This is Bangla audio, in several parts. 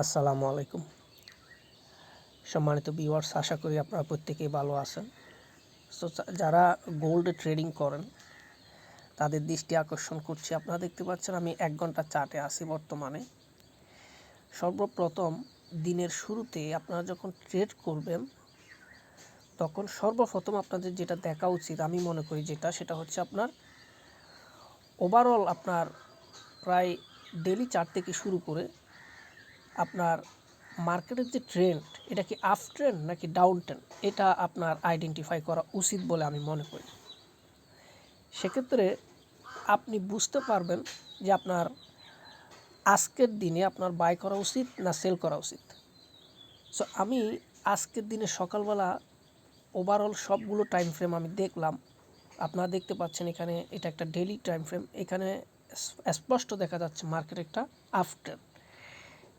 আসসালামু আলাইকুম। সম্মানিত ভিউয়ার্স আশা করি আপনারা প্রত্যেকেই ভালো আছেন। সো যারা গোল্ড ট্রেডিং করেন, তাদের দৃষ্টি আকর্ষণ করছি। আপনারা দেখতে পাচ্ছেন আমি এক ঘণ্টা চার্টে আছি বর্তমানে। সর্বপ্রথম দিনের শুরুতে আপনারা যখন ট্রেড করবেন, তখন সর্বপ্রথম আপনাদের যেটা দেখা উচিত, আমি মনে করি যেটা, সেটা হচ্ছে আপনার ওভারঅল আপনার প্রায় ডেলি চার্ট থেকে শুরু করে আপনার মার্কেটের যে ট্রেন্ড এটা কি আপ ট্রেন্ড নাকি ডাউন ট্রেন্ড এটা আপনার আইডেন্টিফাই করা উচিত বলে আমি মনে করি। সেক্ষেত্রে আপনি বুঝতে পারবেন যে আপনার আজকের দিনে আপনার বাই করা উচিত না সেল করা উচিত। সো আমি আজকের দিনে সকালবেলা ওভারঅল সবগুলো টাইম ফ্রেম আমি দেখলাম। আপনারা দেখতে পাচ্ছেন এখানে এটা একটা ডেলি টাইম ফ্রেম এখানে স্পষ্ট দেখা যাচ্ছে মার্কেট একটা আপ ট্রেন্ড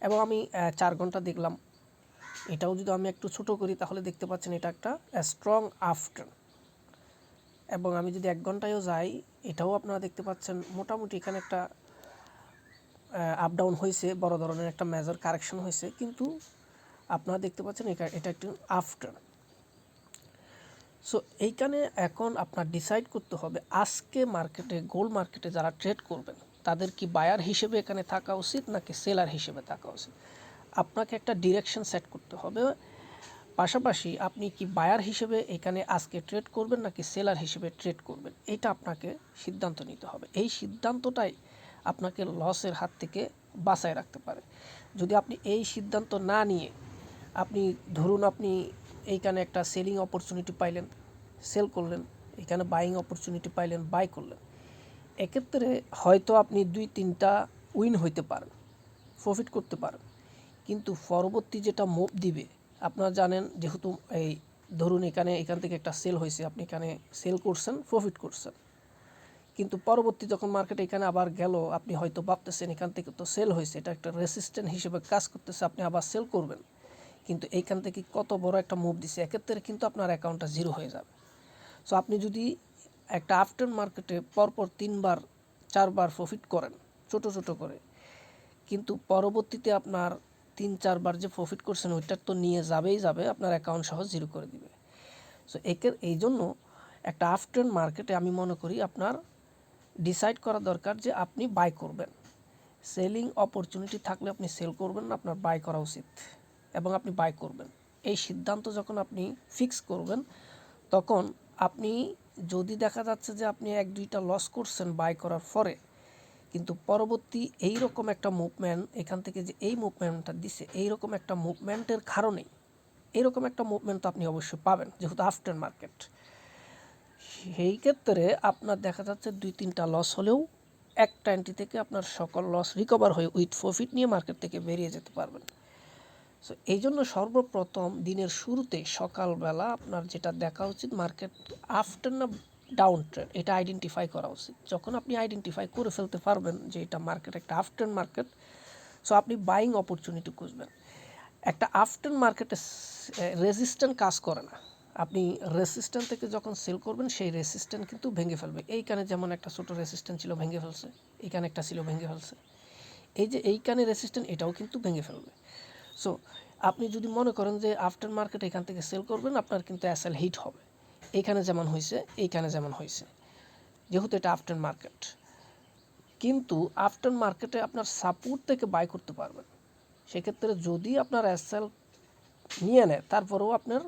এবং আমি চার ঘণ্টা দেখলাম। এটাও যদি আমি একটু ছোট করি, তাহলে দেখতে পাচ্ছেন এটা একটা স্ট্রং আফটার এবং আমি যদি এক ঘন্টায়ও যাই, এটাও আপনারা দেখতে পাচ্ছেন, মোটামুটি এখানে একটা আপ ডাউন হয়েছে, বড় ধরনের একটা মেজর কারেকশন হয়েছে। কিন্তু আপনারা দেখতে পাচ্ছেন এটা এটা একটি আফটার সো এইখানে এখন আপনার ডিসাইড করতে হবে, আজকে মার্কেটে গোল্ড মার্কেটে যারা ট্রেড করবেন তাদের কি বায়ার হিসেবে এখানে থাকা উচিত নাকি সেলার হিসেবে থাকা উচিত? আপনাকে একটা ডিরেকশন সেট করতে হবে। পাশাপাশি আপনি কি বায়ার হিসেবে এখানে আজকে ট্রেড করবেন নাকি সেলার হিসেবে ট্রেড করবেন? এটা আপনাকে সিদ্ধান্ত নিতে হবে। এই সিদ্ধান্তটাই আপনাকে লসের হাত থেকে বাঁচায় রাখতে পারে। যদি আপনি এই সিদ্ধান্ত না নিয়ে আপনি, ধরুন আপনি এইখানে একটা সেলিং অপরচুনিটি পাইলেন সেল করলেন, এখানে বাইং অপরচুনিটি পাইলেন বাই করলেন। এক্ষেত্রে হয়তো আপনি দুই, তিনটা উইন হইতে পারেন প্রফিট করতে পারেন। কিন্তু পরবর্তী যেটা মুভ দিবে, আপনারা জানেন যেহেতু এই ধরুন এখানে, এখান থেকে একটা সেল হয়েছে, আপনি এখানে সেল করছেন প্রফিট করছেন। কিন্তু পরবর্তী যখন মার্কেট এখানে আবার গেল, আপনি হয়তো ভাবতেছেন এখান থেকে তো সেল হয়েছে, এটা একটা রেসিস্ট্যান্ট হিসেবে কাজ করতেছে, আপনি আবার সেল করবেন। কিন্তু এইখান থেকে কত বড় একটা মুভ দিছে, এক্ষেত্রে কিন্তু আপনার অ্যাকাউন্টটা জিরো হয়ে যাবে। সো আপনি যদি একটা আফটার মার্কেটে পরপর তিনবার, চারবার প্রফিট করেন, ছোট ছোট করে। কিন্তু পরবর্তীতে আপনার তিন, চারবার যে প্রফিট করছেন, ওইটার তো নিয়ে যাবেই যাবে, আপনার অ্যাকাউন্ট সহ জিরো করে দিবে। সো একের এই জন্য একটা আফটার মার্কেটে আমি মনে করি আপনার ডিসাইড করা দরকার যে আপনি বাই করবেন। সেলিং অপরচুনিটি থাকলে আপনি সেল করবেন আপনার বাই করা উচিত। এবং আপনি বাই করবেন। এই সিদ্ধান্ত যখন আপনি ফিক্স করবেন, তখন আপনি যদি দেখা যাচ্ছে যে আপনি এক, দুইটা লস করছেন বাই করার পরে, কিন্তু পরবর্তী এই রকম একটা মুভমেন্ট এখান থেকে যে এই মুভমেন্টটা দিছে এই রকম একটা মুভমেন্টের কারণেই এইরকম একটা মুভমেন্ট আপনি অবশ্যই পাবেন, যেহেতু আফটার মার্কেট সেই ক্ষেত্রে আপনার দেখা যাচ্ছে দুই, তিনটা লস হলেও একটা এন্ট্রি থেকে আপনার সকল লস রিকভার হয়ে উইথ প্রফিট নিয়ে মার্কেট থেকে বেরিয়ে যেতে পারবেন। সো এই জন্য সর্বপ্রথম দিনের শুরুতে সকালবেলা আপনার যেটা দেখা উচিত, মার্কেট আফটার না ডাউন ট্রেন্ড এটা আইডেন্টিফাই করা উচিত। যখন আপনি আইডেন্টিফাই করে ফেলতে পারবেন যে এটা মার্কেট, একটা আফটার মার্কেট সো আপনি বাইং অপরচুনিটি খুঁজবেন। একটা আফটার মার্কেটে রেজিস্ট্যান্ট কাজ করে না। আপনি রেসিস্ট্যান্ট থেকে যখন সেল করবেন, সেই রেসিস্ট্যান্ট কিন্তু ভেঙে ফেলবে। এইখানে যেমন একটা ছোটো রেসিস্ট্যান্ট ছিল, ভেঙে ফেলছে। এইখানে একটা ছিল, ভেঙে ফেলছে। এই যে এইখানে রেসিস্ট্যান্ট এটাও কিন্তু ভেঙে ফেলবে। সো আপনি যদি মনে করেন যে আফটার মার্কেট এখান থেকে সেল করবেন, আপনার কিন্তু অ্যাসেল হিট হবে। এইখানে যেমন হয়েছে এইখানে যেমন হয়েছে যেহেতু এটা আফটার মার্কেট কিন্তু আফটার মার্কেটে আপনার সাপোর্ট থেকে বাই করতে পারবেন। সেক্ষেত্রে যদি আপনার অ্যাসেল নিয়ে নেয়, তারপরেও আপনার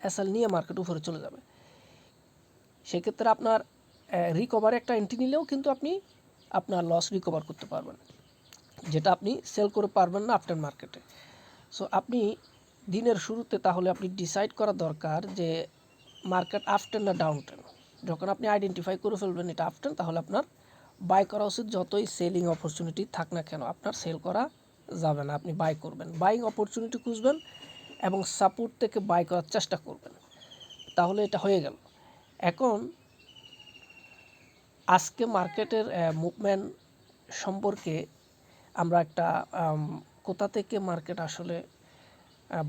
অ্যাসেল নিয়ে মার্কেট উপরে চলে যাবে। সেক্ষেত্রে আপনার রিকভার একটা এন্ট্রি নিলেও কিন্তু আপনি আপনার লস রিকভার করতে পারবেন। যেটা আপনি সেল করে পারবেন না আফটার মার্কেটে সো আপনি দিনের শুরুতে তাহলে আপনি ডিসাইড করা দরকার যে মার্কেট আপটেন না ডাউন ট্রেন যখন আপনি আইডেন্টিফাই করে ফেলবেন এটা আপটেন তাহলে আপনার বাই করা উচিত যতই সেলিং অপরচুনিটি থাক না কেন, আপনার সেল করা যাবে না, আপনি বাই করবেন। বাইং অপরচুনিটি খুঁজবেন এবং সাপোর্ট থেকে বাই করার চেষ্টা করবেন। তাহলে এটা হয়ে গেল। এখন আজকে মার্কেটের মুভমেন্ট সম্পর্কে আমরা একটা কোথা থেকে মার্কেট আসলে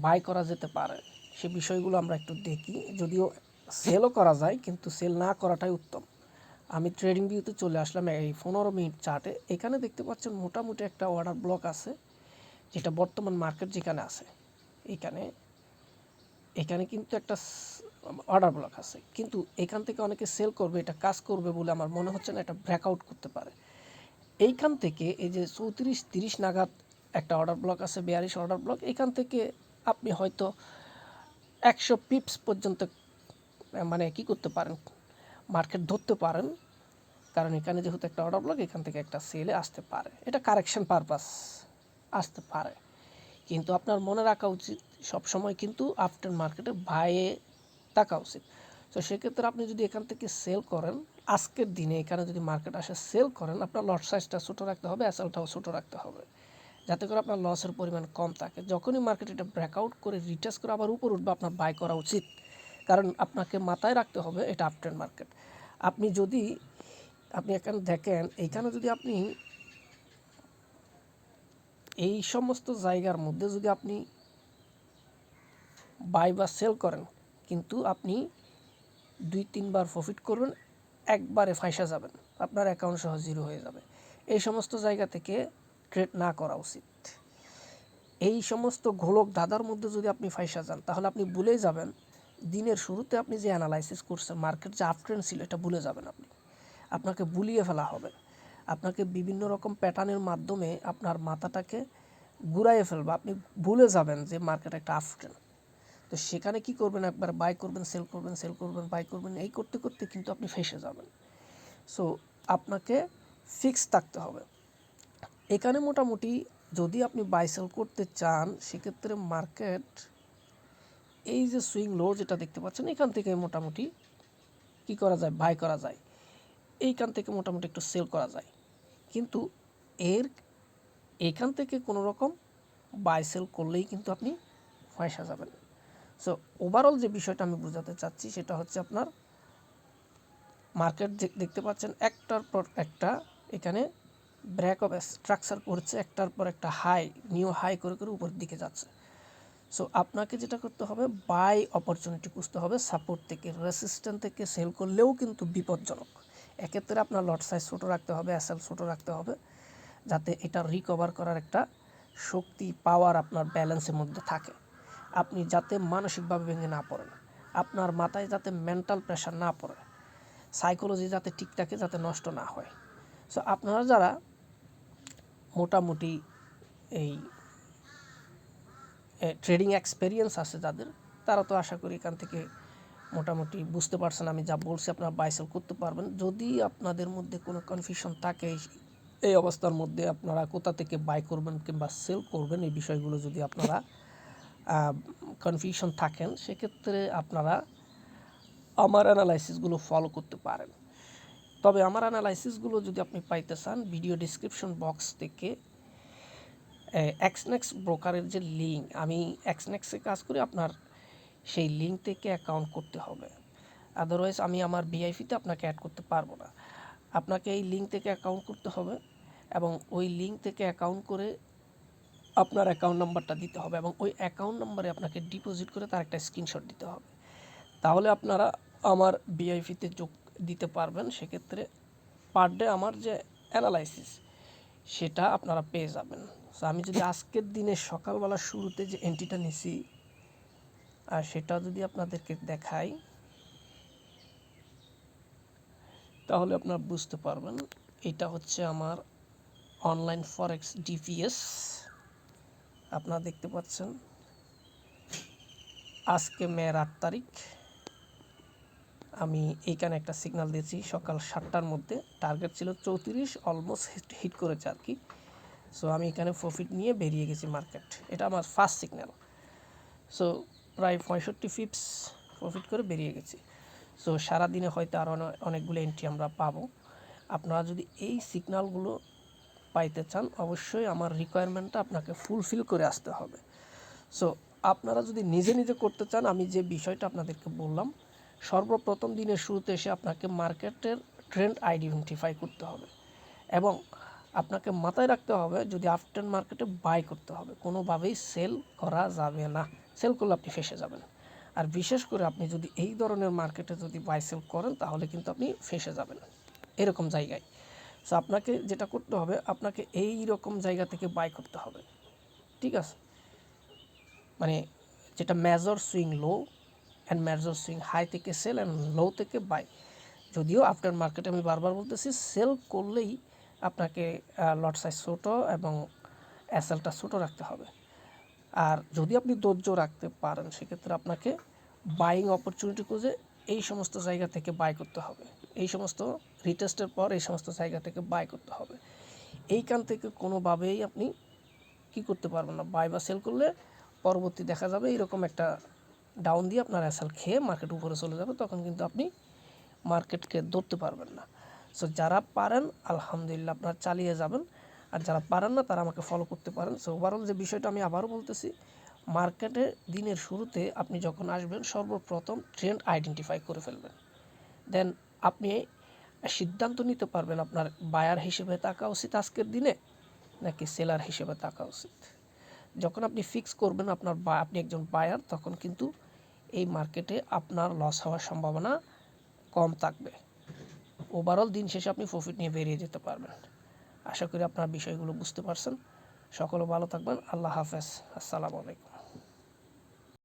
বাই করা যেতে পারে, সে বিষয়গুলো আমরা একটু দেখি। যদিও সেলও করা যায়, কিন্তু সেল না করাটাই উত্তম। আমি ট্রেডিং ভিউতে চলে আসলাম এই পনেরো মিনিট চার্টে এখানে দেখতে পাচ্ছেন মোটামুটি একটা অর্ডার ব্লক আছে, যেটা বর্তমান মার্কেট যেখানে আছে। এখানে এখানে কিন্তু একটা অর্ডার ব্লক আছে। কিন্তু এখান থেকে অনেকে সেল করবে, এটা কাজ করবে বলে আমার মনে হচ্ছে না, এটা ব্রেকআউট করতে পারে। এইখান থেকে এই যে চৌত্রিশ, তিরিশ নাগাদ একটা অর্ডার ব্লক আছে, বিয়াল্লিশ অর্ডার ব্লক এখান থেকে আপনি হয়তো একশো পিপস পর্যন্ত মানে কি করতে পারেন মার্কেট ধরতে পারেন। কারণ এখানে যেহেতু একটা অর্ডার ব্লক এখান থেকে একটা সেলে আসতে পারে। এটা কারেকশন পারপাস আসতে পারে। কিন্তু আপনার মনে রাখা উচিত, সবসময় কিন্তু আফটার মার্কেটে বাইয়ে থাকা উচিত। তো সেক্ষেত্রে আপনি যদি এখান থেকে সেল করেন, আজকের দিনে এখানে যদি মার্কেট আসে সেল করেন, আপনার লট সাইজটা ছোটো রাখতে হবে অ্যাসেলটাও ছোটো রাখতে হবে। যাতে করে আপনার লসের পরিমাণ কম থাকে। যখনই মার্কেট এটা ব্রেকআউট করে রিটেস্ট করে আবার উপর উঠবে, আপনার বাই করা উচিত। কারণ আপনাকে মাথায় রাখতে হবে এটা আপট্রেন্ড মার্কেট আপনি যদি, আপনি এখানে দেখেন, এইখানে যদি আপনি এই সমস্ত জায়গার মধ্যে যদি আপনি বাই বা সেল করেন, কিন্তু আপনি দুই, তিনবার প্রফিট করবেন, একবারে ফাঁসা যাবেন। আপনার অ্যাকাউন্ট সহ জিরো হয়ে যাবে। এই সমস্ত জায়গা থেকে ট্রেড না করা উচিত। এই সমস্ত ঘোলক দাদার মধ্যে যদি আপনি ফাইসা যান, তাহলে আপনি ভুলেই যাবেন, দিনের শুরুতে আপনি যে অ্যানালাইসিস করছেন মার্কেট যে আপট্রেন্ড ছিল, এটা ভুলে যাবেন আপনি। আপনাকে বুলিয়ে ফেলা হবে। আপনাকে বিভিন্ন রকম প্যাটার্নের মাধ্যমে আপনার মাথাটাকে ঘুরাইয়ে ফেলবে। আপনি ভুলে যাবেন যে মার্কেট একটা আপট্রেন্ড তো সেখানে কি করবেন একবার? বাই করবেন সেল করবেন সেল করবেন বাই করবেন, এই করতে করতে কিন্তু আপনি ফেসে যাবেন। সো আপনাকে ফিক্স থাকতে হবে। এখানে মোটামুটি যদি আপনি বাইসেল করতে চান, সেক্ষেত্রে মার্কেট এই যে সুইং লো যেটা দেখতে পাচ্ছেন, এখান থেকে মোটামুটি কি করা যায়? বাই করা যায়। এইখান থেকে মোটামুটি একটু সেল করা যায়। কিন্তু এর, এখান থেকে কোনো রকম বাই সেল করলেই কিন্তু আপনি পয়সা যাবেন। সো ওভারঅল যে বিষয়টা আমি বোঝাতে চাচ্ছি, সেটা হচ্ছে আপনার মার্কেট দেখতে পাচ্ছেন একটার পর একটা এখানে ব্রেক অফ স্ট্রাকচার করছে, একটার পর একটা হাই নিউ হাই করে করে উপরের দিকে যাচ্ছে। সো আপনাকে যেটা করতে হবে বাই অপরচুনিটি খুঁজতে হবে সাপোর্ট থেকে রেসিস্ট্যান্ট থেকে সেল করলেও কিন্তু বিপজ্জনক। এক্ষেত্রে আপনার লট সাইজ ছোটো রাখতে হবে অ্যাসেল ছোটো রাখতে হবে, যাতে এটা রিকভার করার একটা শক্তি পাওয়ার আপনার ব্যালেন্সের মধ্যে থাকে। আপনি যাতে মানসিকভাবে ভেঙে না পড়েন, আপনার মাথায় যাতে মেন্টাল প্রেশার না পড়ে সাইকোলজি যাতে ঠিক থাকে যাতে নষ্ট না হয়। সো আপনারা যারা মোটামুটি এই ট্রেডিং এক্সপেরিয়েন্স আছে যাদের তারা তো আশা করি এখান থেকে মোটামুটি বুঝতে পারছেন আমি যা বলছি, আপনারা বাইসেল করতে পারবেন। যদি আপনাদের মধ্যে কোনো কনফিউশন থাকে এই অবস্থার মধ্যে আপনারা কোথা থেকে বাই করবেন কিংবা সেল করবেন, এই বিষয়গুলো যদি আপনারা কনফিউশন থাকেন, সেক্ষেত্রে আপনারা আমার অ্যানালাইসিসগুলো ফলো করতে পারেন। তবে আমার অ্যানালাইসিসগুলো যদি আপনি পাইতে চান ভিডিও ডিসক্রিপশন বক্স থেকে এক্সনেক্স ব্রোকারের যে লিঙ্ক আমি এক্সনেক্সে কাজ করি, আপনার সেই লিঙ্ক থেকে অ্যাকাউন্ট করতে হবে। আদারওয়াইজ আমি আমার ভিআইপিতে আপনাকে অ্যাড করতে পারব না। আপনাকে এই লিঙ্ক থেকে অ্যাকাউন্ট করতে হবে এবং ওই লিঙ্ক থেকে অ্যাকাউন্ট করে আপনার অ্যাকাউন্ট নাম্বারটা দিতে হবে এবং ওই অ্যাকাউন্ট নাম্বারে আপনাকে ডিপোজিট করে তার একটা স্ক্রিনশট দিতে হবে। তাহলে আপনারা আমার বিআইপিতে যোগ দিতে পারবেন, সেক্ষেত্রে পার ডে আমার যে অ্যানালাইসিস সেটা আপনারা পেয়ে যাবেন। সো আমি যদি আজকের দিনে সকালবেলা শুরুতে যে এন্ট্রিটা নিছি, আর সেটা যদি আপনাদেরকে দেখাই, তাহলে আপনারা বুঝতে পারবেন, এটা হচ্ছে আমার অনলাইন ফরেক্স ডিপিএস আপনারা দেখতে পাচ্ছেন, আজকে মেয়ের আট তারিখ। আমি এইখানে একটা সিগনাল দিয়েছি। সকাল সাতটার মধ্যে টার্গেট ছিল চৌত্রিশ অলমোস্ট হিট করেছে আর কি। সো আমি এখানে প্রফিট নিয়ে বেরিয়ে গেছি মার্কেট এটা আমার ফার্স্ট সিগন্যাল সো প্রায় পঁয়ষট্টি ফিপস প্রফিট করে বেরিয়ে গেছি। সো সারাদিনে হয়তো আরও অনেকগুলো এন্ট্রি আমরা পাবো। আপনারা যদি এই সিগনালগুলো পাইতে চান, অবশ্যই আমার রিকোয়ারমেন্টটা আপনাকে ফুলফিল করে আসতে হবে। সো আপনারা যদি নিজে নিজে করতে চান, আমি যে বিষয়টা আপনাদেরকে বললাম সর্বপ্রথম দিনের শুরুতে এসে আপনাকে মার্কেটের ট্রেন্ড আইডেন্টিফাই করতে হবে এবং আপনাকে মাথায় রাখতে হবে যদি আফটার মার্কেটে বাই করতে হবে, কোনোভাবেই সেল করা যাবে না, সেল করলে আপনি ফেসে যাবেন। আর বিশেষ করে আপনি যদি এই ধরনের মার্কেটে যদি বাই সেল করেন, তাহলে কিন্তু আপনি ফেসে যাবেন। এরকম জায়গায়। সো আপনাকে যেটা করতে হবে, আপনাকে এই রকম জায়গা থেকে বাই করতে হবে। ঠিক আছে? মানে যেটা major swing low and major swing high থেকে সেল অ্যান্ড লো থেকে বাই যদিও আফটার মার্কেটে আমি বারবার বলতেছি সেল করলেই আপনাকে লট সাইজ ছোটো এবং অ্যাসেলটা ছোটো রাখতে হবে। আর যদি আপনি ধৈর্য রাখতে পারেন, সেক্ষেত্রে আপনাকে বাইং অপরচুনিটি খুঁজে এই সমস্ত জায়গা থেকে বাই করতে হবে। এই সমস্ত রিটেস্টের পর এই সমস্ত জায়গা থেকে বাই করতে হবে। এইখান থেকে কোনোভাবেই আপনি কি করতে পারবেন না। বাই বা সেল করলে পরবর্তী দেখা যাবে এরকম একটা ডাউন দিয়ে আপনার অ্যাসাল খেয়ে মার্কেট উপরে চলে যাবে, তখন কিন্তু আপনি মার্কেটকে ধরতে পারবেন না। সো যারা পারেন, আলহামদুলিল্লাহ আপনারা চালিয়ে যাবেন। আর যারা পারেন না, তারা আমাকে ফলো করতে পারেন। সো ওভারঅল যে বিষয়টা আমি আবারও বলতেছি মার্কেটে দিনের শুরুতে আপনি যখন আসবেন, সর্বপ্রথম ট্রেন্ড আইডেন্টিফাই করে ফেলবেন। দেন আপনি সিদ্ধান্ত নিতে পারবেন আপনার বায়ার হিসেবে থাকা উচিত আজকের দিনে, নাকি সেলার হিসেবে থাকা উচিত। যখন আপনি ফিক্স করবেন আপনার বা, আপনি একজন বায়ার তখন কিন্তু এই মার্কেটে আপনার লস হওয়ার সম্ভাবনা কম থাকবে। ওভারঅল দিন শেষে আপনি প্রফিট নিয়ে বেরিয়ে যেতে পারবেন। আশা করি আপনার বিষয়গুলো বুঝতে পারছেন। সকলে ভালো থাকবেন। আল্লাহ হাফেজ। আসসালামু আলাইকুম।